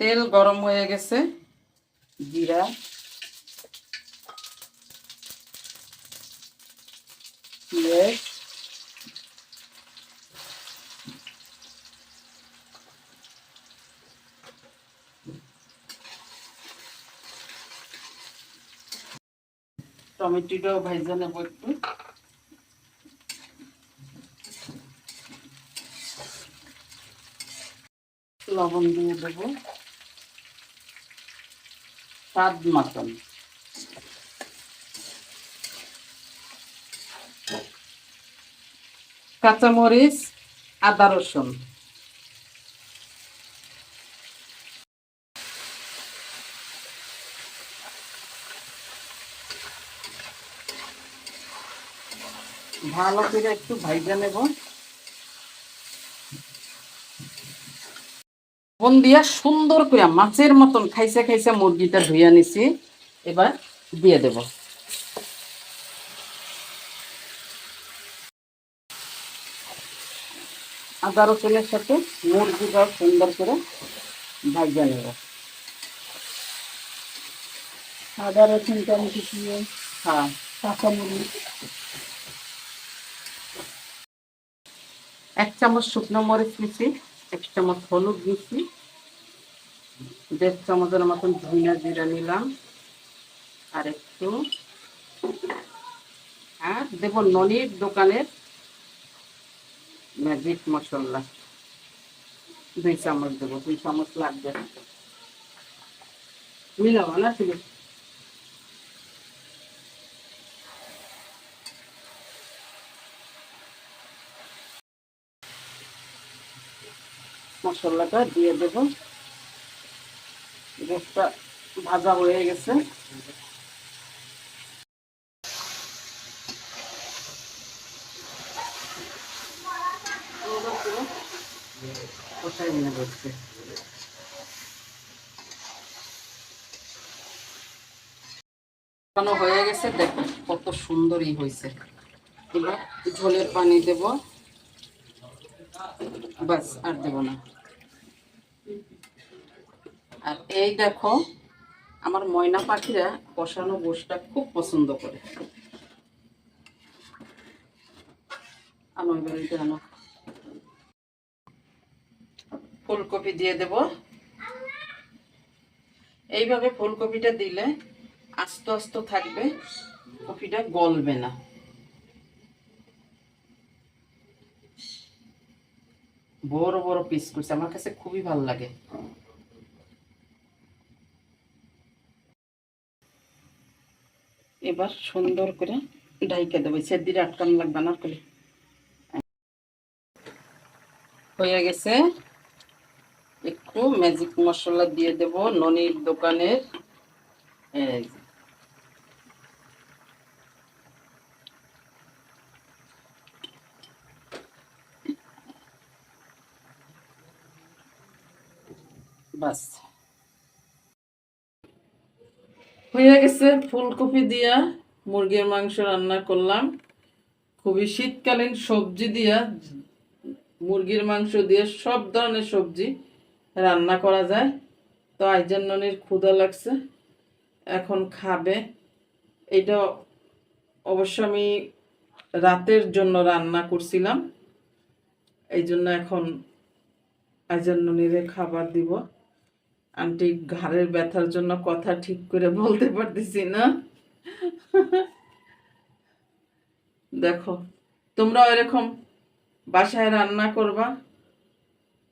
তেল গরম হয়ে গেছে। জিরা। পেঁয়াজ। টমেটোটাও ভাইজা নেব একটু। লবণ দিয়ে দেবো। স্বাদ মতন কাঁচামরিচ আদা রসুন। ভালো করে একটু ভাইজা নেব। বন দিয়া সুন্দর করে মাছের মতন খাইছে খাইছে মুরগিটা ধুইয়া নিছি এবার দিয়ে দেব। আদা রসুনের সাথে মুরগিটা সুন্দর করে ভাইজা নেব। আদা রসুন আমি দিয়ে হ্যাঁ। কাঁচামরিচ। এক চামচ শুকনো মরিচ দিছি এক চামচ হলুদ দিছি। দেড় চামচের মতন ধনিয়া জিরা নিলাম। আর একটু আর দেব ননির দোকানের ম্যাজিক মশলা। দুই চামচ দেবো, দুই চামচ লাগবে। মিলাবো না ঠিক মশলাটা দিয়ে দেব। গোসটা ভাজা হয়ে গেছে। হয়ে গেছে। দেখো কত সুন্দরই হয়েছে। এবার ঝোলের পানি দেব। বাস, আর দেব না। আর এই দেখো, আমার ময়না পাখিরা কষানো গোশটা খুব পছন্দ করে। এটা আনো। ফুলকপি দিয়ে দেব। এইভাবে ফুলকপিটা দিলে আস্তে আস্তে থাকবে, কপিটা গলবে না। বড় বড় পিস করছে, আমার কাছে খুবই ভালো লাগে। এবার সুন্দর করে ডাইকে দেবো। সেদিরে আটকান লাগবে না করে। হয়ে গেছে। একটু ম্যাজিক মশলা দিয়ে দেব ননির দোকানের। বাস। হয়ে গেছে, ফুলকপি দিয়া মুরগির মাংস রান্না করলাম। খুবই শীতকালীন সবজি দিয়া, মুরগির মাংস দিয়ে সব ধরনের সবজি রান্না করা যায়। তো আইজান ক্ষুধা লাগছে, এখন খাবে। এটা অবশ্য আমি রাতের জন্য রান্না করছিলাম। এই জন্য এখন আইজান খাবার দিব। আন্টি, ঘাড়ের ব্যথার জন্য কথা ঠিক করে বলতে পারতেছি না। দেখো তোমরা এরকম বাসায় রান্না করবা।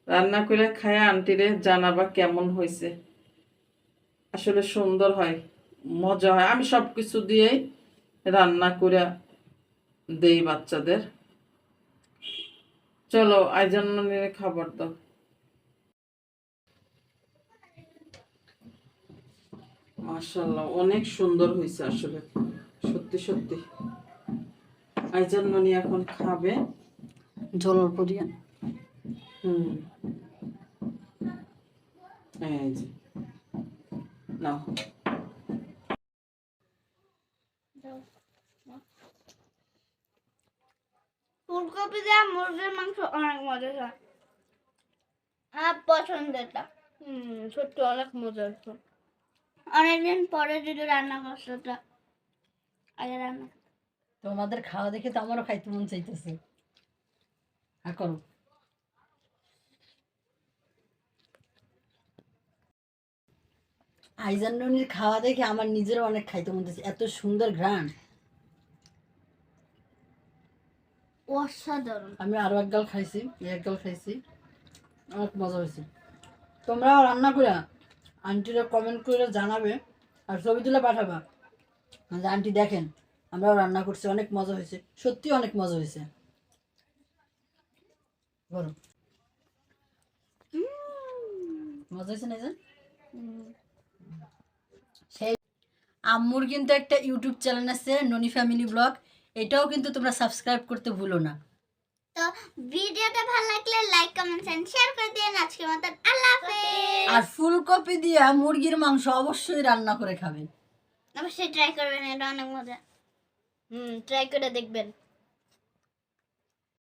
রান্না করে খায় আন্টিরে জানাবা কেমন হয়েছে। আসলে সুন্দর হয়, মজা হয়। আমি সব কিছু দিয়েই রান্না করে দেই বাচ্চাদের। চলো আইজন্য নিয়ে খাবার দাও। মাশাল্লাহ অনেক সুন্দর হয়েছে আসলে সত্যি সত্যি। আইজান মনি এখন খাবে। ঝোল পরিয়া। হুম। এই যে নাও। ফুলকপি দেওয়া মুরগির মাংস অনেক মজা হয়। আমার পছন্দেরটা হুম সত্যি অনেক মজা হচ্ছে অনেকদিন পরে যদি রান্না করছ তো আগে রান্না তোমাদের খাওয়া দেখে তো আমারও খাইতে মন চাইতেছে। হ্যাঁ করো। আইজান ননির খাওয়া দেখে আমার নিজেরও অনেক খাইতে মন চাইছে। এত সুন্দর ঘ্রাণ। অসাধারণ। আমি আরও এক গাল খাইছি এক গাল খাইছি। অনেক মজা হয়েছে। তোমরাও রান্না করে আন্টিরা কমেন্ট করে জানাবে আর ছবি তুলে পাঠাবা। যে আন্টি দেখেন আমরাও রান্না করছি অনেক মজা হয়েছে। সত্যি অনেক মজা হয়েছে। বলো। মজা হয়েছে না? সেই আম্মুর কিন্তু একটা ইউটিউব চ্যানেল আছে ননি ফ্যামিলি ব্লগ এটাও কিন্তু তোমরা সাবস্ক্রাইব করতে ভুলো না। তো ভিডিওটা ভালো লাগলে লাইক কমেন্ট এন্ড শেয়ার করে দিন আজকের মতন আল্লাহ হাফেজ। আর ফুলকপি দিয়ে মুরগির মাংস অবশ্যই রান্না করে খাবেন। অবশ্যই ট্রাই করবেন এটা অনেক মজা। হুম ট্রাই করে দেখবেন।